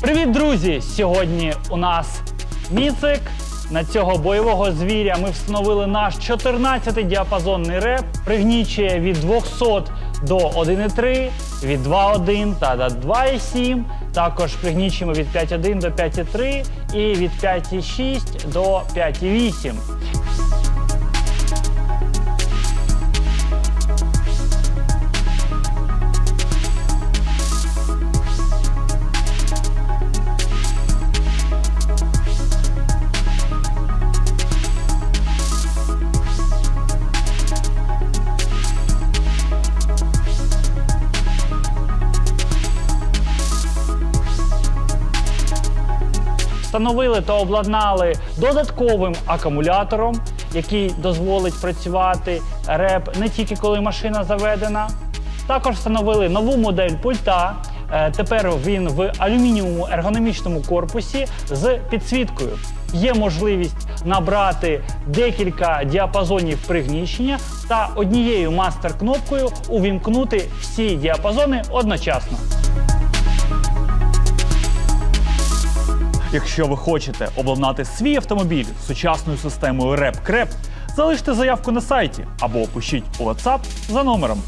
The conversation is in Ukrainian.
Привіт, друзі! Сьогодні у нас міцик. На цього бойового звіря ми встановили наш 14-й діапазонний реп. Пригнічує від 200 до 1,3, від 2,1 та до 2,7. Також пригнічуємо від 5,1 до 5,3 і від 5,6 до 5,8. Встановили та обладнали додатковим акумулятором, який дозволить працювати реп не тільки коли машина заведена. Також встановили нову модель пульта. Е, Тепер він в алюмінієвому ергономічному корпусі з підсвіткою. Є можливість набрати декілька діапазонів пригнічення та однією мастер-кнопкою увімкнути всі діапазони одночасно. Якщо ви хочете обладнати свій автомобіль сучасною системою REP-CREP, залиште заявку на сайті або пишіть у WhatsApp за номером